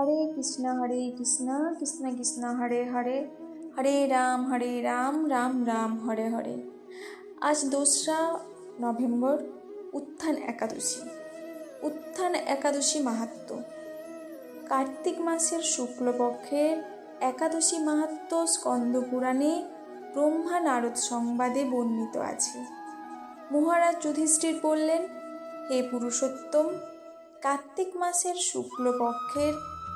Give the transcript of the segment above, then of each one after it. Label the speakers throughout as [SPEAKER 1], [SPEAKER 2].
[SPEAKER 1] হরে কৃষ্ণ হরে কৃষ্ণ কৃষ্ণ কৃষ্ণ হরে হরে হরে রাম হরে রাম রাম রাম হরে হরে আজ দোসরা নভেম্বর উত্থান একাদশী উত্থান একাদশী মাহাত্ম কার্তিক মাসের শুক্লপক্ষের একাদশী মাহাত্ম স্কন্দ পুরাণে ব্রহ্মা নারদ সংবাদে বর্ণিত আছে মহারাজ যুধিষ্ঠির বললেন হে পুরুষোত্তম কার্তিক মাসের শুক্লপক্ষের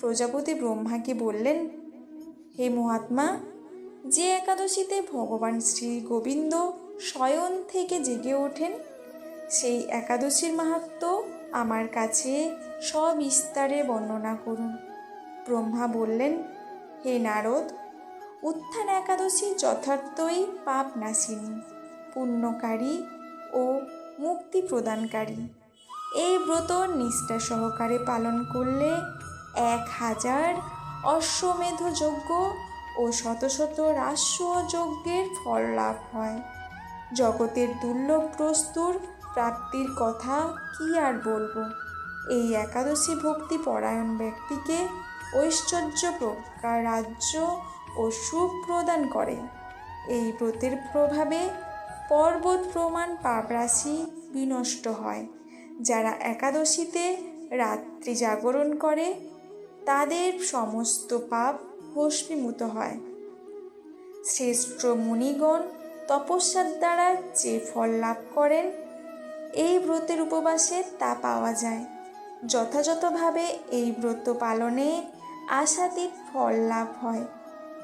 [SPEAKER 1] প্রজাপতি ব্রহ্মাকে বললেন হে মহাত্মা যে একাদশীতে ভগবান শ্রী গোবিন্দ শয়ন থেকে জেগে ওঠেন সেই একাদশীর মাহাত্ম আমার কাছে সবিস্তারে বর্ণনা করুন ব্রহ্মা বললেন হে নারদ উত্থান একাদশী যথার্থই পাপ নাশিনী পুণ্যকারী ও মুক্তি প্রদানকারী এই ব্রত নিষ্ঠা সহকারে পালন করলে এক হাজার অশ্বমেধ যজ্ঞ ও শত শত রাস্য যজ্ঞের ফল লাভ হয় জগতের দুর্লভ প্রস্তুর প্রাপ্তির কথা কি আর বলবো এই একাদশী ভক্তি পরায়ণ ব্যক্তিকে ঐশ্বর্য প্রকার রাজ্য ও সুখ প্রদান করে এই ব্রতের প্রভাবে পর্বত প্রমাণ পাপরাশি বিনষ্ট হয় যারা একাদশীতে রাত্রি জাগরণ করে তাদের সমস্ত পাপ ভস্মীমূত হয় শ্রেষ্ঠ মুনিগণ তপস্যার দ্বারা যে ফল লাভ করেন এই ব্রতের উপবাসে তা পাওয়া যায় যথাযথভাবে এই ব্রত পালনে আশাতীত ফল লাভ হয়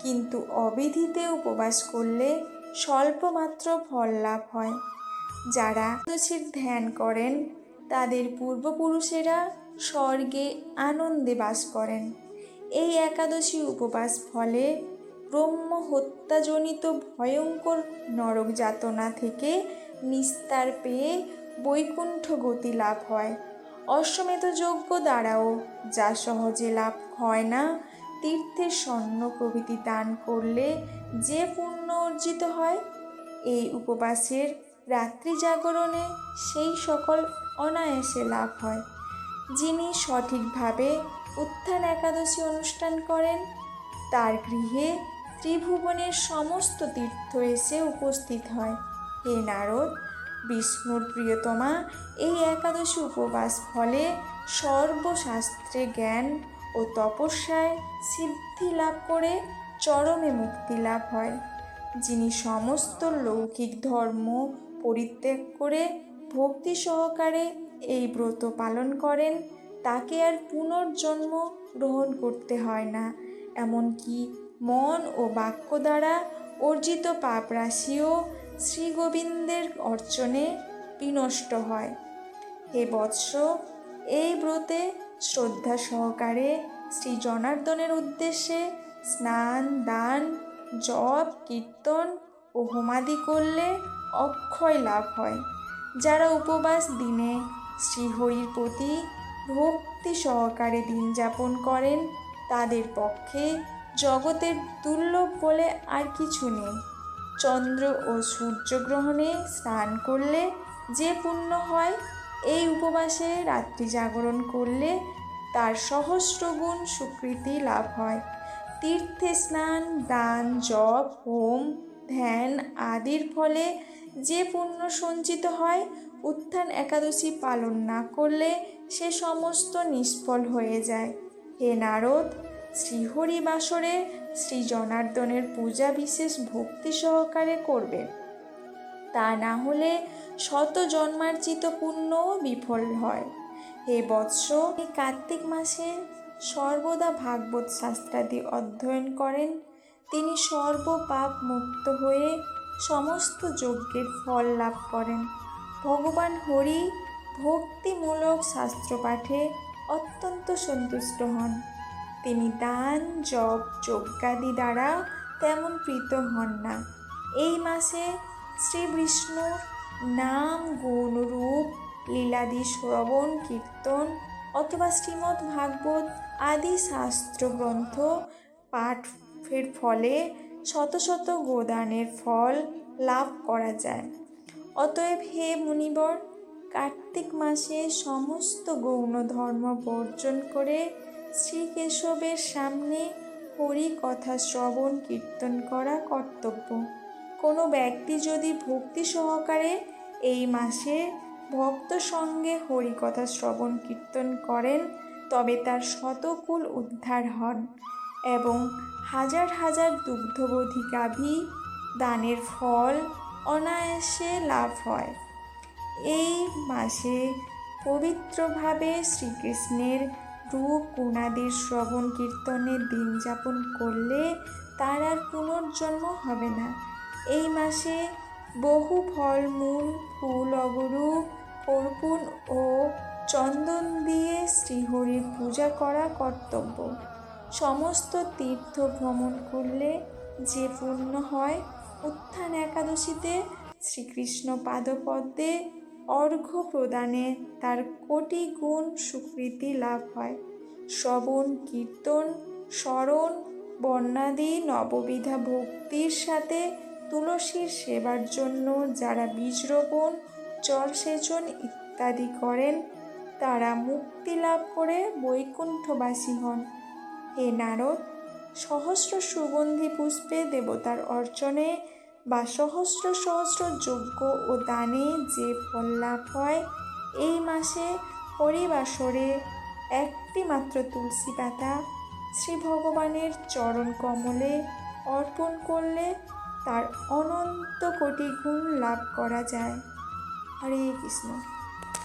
[SPEAKER 1] কিন্তু অবিধিতে উপবাস করলে স্বল্পমাত্র ফল লাভ হয় যারা ধ্যান করেন তাদের পূর্বপুরুষেরা স্বর্গে আনন্দে বাস করেন এই একাদশী উপবাস ফলে ব্রহ্ম হত্যাজনিত ভয়ঙ্কর নরক যাতনা থেকে নিস্তার পেয়ে বৈকুণ্ঠ গতি লাভ হয় অশ্বমেধ যজ্ঞ দ্বারাও যা সহজে লাভ হয় না তীর্থের স্বর্ণ প্রভৃতি দান করলে যে পুণ্য অর্জিত হয় এই উপবাসের রাত্রি জাগরণে সেই সকল অনায়াসে লাভ হয় যিনি সঠিকভাবে উত্থান একাদশী অনুষ্ঠান করেন তার গৃহে ত্রিভুবনের সমস্ত তীর্থ এসে উপস্থিত হয় হে নারদ বিষ্ণুর প্রিয়তমা এই একাদশী উপবাস ফলে সর্বশাস্ত্রে জ্ঞান ও তপস্যায় সিদ্ধি লাভ করে চরমে মুক্তি লাভ হয় যিনি সমস্ত লৌকিক ধর্ম পরিত্যাগ করে ভক্তি সহকারে এই ব্রত পালন করেন তাকে আর পুনর্জন্ম গ্রহণ করতে হয় না এমনকি মন ও বাক্য দ্বারা অর্জিত পাপ রাশিও শ্রীগোবিন্দের অর্চনে বিনষ্ট হয় হে বৎস এই ব্রতে শ্রদ্ধা সহকারে শ্রী জনার্দনের উদ্দেশ্যে স্নান দান জপ কীর্তন ও হোমাদি করলে অক্ষয় লাভ হয় যারা উপবাস দিনে শ্রীহরির প্রতি ভক্তি সহকারে দিন যাপন করেন তাদের পক্ষে জগতের দুর্লভ বলে আর কিছু নেই চন্দ্র ও সূর্যগ্রহণে স্নান করলে যে পুণ্য হয় এই উপবাসে রাত্রি জাগরণ করলে তার সহস্রগুণ স্বীকৃতি লাভ হয় তীর্থে স্নান দান জপ হোম ধ্যান আদির ফলে যে পুণ্য সঞ্চিত হয় উত্থান একাদশী পালন না করলে সে সমস্ত নিষ্ফল হয়ে যায় হে নারদ শ্রীহরি বাসরে শ্রী জনার্দনের পূজা বিশেষ ভক্তি সহকারে করবে তা না হলে শত জন্মার্জিত পুণ্যও বিফল হয় হে বৎস এই কার্তিক মাসে সর্বদা ভাগবত শাস্ত্রাদি অধ্যয়ন করেন তিনি সর্বপাপ মুক্ত হয়ে সমস্ত যজ্ঞের ফল লাভ করেন ভগবান হরি ভক্তিমূলক শাস্ত্র পাঠে অত্যন্ত সন্তুষ্ট হন তিনি দান জপ যজ্ঞাদি দ্বারা তেমন প্রীত হন না এই মাসে শ্রী বিষ্ণুর নাম গুণ রূপ লীলাদি শ্রবণ কীর্তন অথবা শ্রীমদ্ ভাগবত আদি শাস্ত্র গ্রন্থ পাঠ ফলে শত শত গোদানের ফল লাভ করা যায় অতএব হে মুনিবর কার্তিক মাসে সমস্ত গৌণ ধর্ম বর্জন করে শ্রীকেশবের সামনে হরি কথা শ্রবণ কীর্তন করা কর্তব্য কোনো ব্যক্তি যদি ভক্তি সহকারে এই মাসে ভক্ত সঙ্গে হরিকথা শ্রবণ কীর্তন করেন তবে তার শতকুল উদ্ধার হন এবং হাজার হাজার দুগ্ধবধী গাভী দানের ফল অনায়াসে লাভ হয় এই মাসে পবিত্রভাবে শ্রীকৃষ্ণের রূপ গুণাদির শ্রবণ কীর্তনের দিন যাপন করলে তার আর পুনর্জন্ম হবে না এই মাসে বহু ফলমূল ফুল অগরূপ অর্পণ ও চন্দন দিয়ে শ্রীহরির পূজা করা কর্তব্য সমস্ত তীর্থ ভ্রমণ করলে যে পূর্ণ হয় উত্থান একাদশীতে শ্রীকৃষ্ণ পাদপদ্মে অর্ঘ্য প্রদানে তার কোটি গুণ স্বীকৃতি লাভ হয় শ্রবণ কীর্তন স্মরণ বন্যাদি নববিধা ভক্তির সাথে তুলসীর সেবার জন্য যারা বীজ রোপণ জলসেচন ইত্যাদি করেন তারা মুক্তি লাভ করে বৈকুণ্ঠবাসী হন হে নারদ সহস্র সুগন্ধি পুষ্পে দেবতার অর্চনে বা সহস্র সহস্র যজ্ঞ ও দানে যে ফল লাভ হয় এই মাসে পরিবাসরে একটি মাত্র তুলসী পাতা শ্রী ভগবানের চরণ কমলে অর্পণ করলে তার অনন্ত কোটি গুণ লাভ করা যায় হরে কৃষ্ণ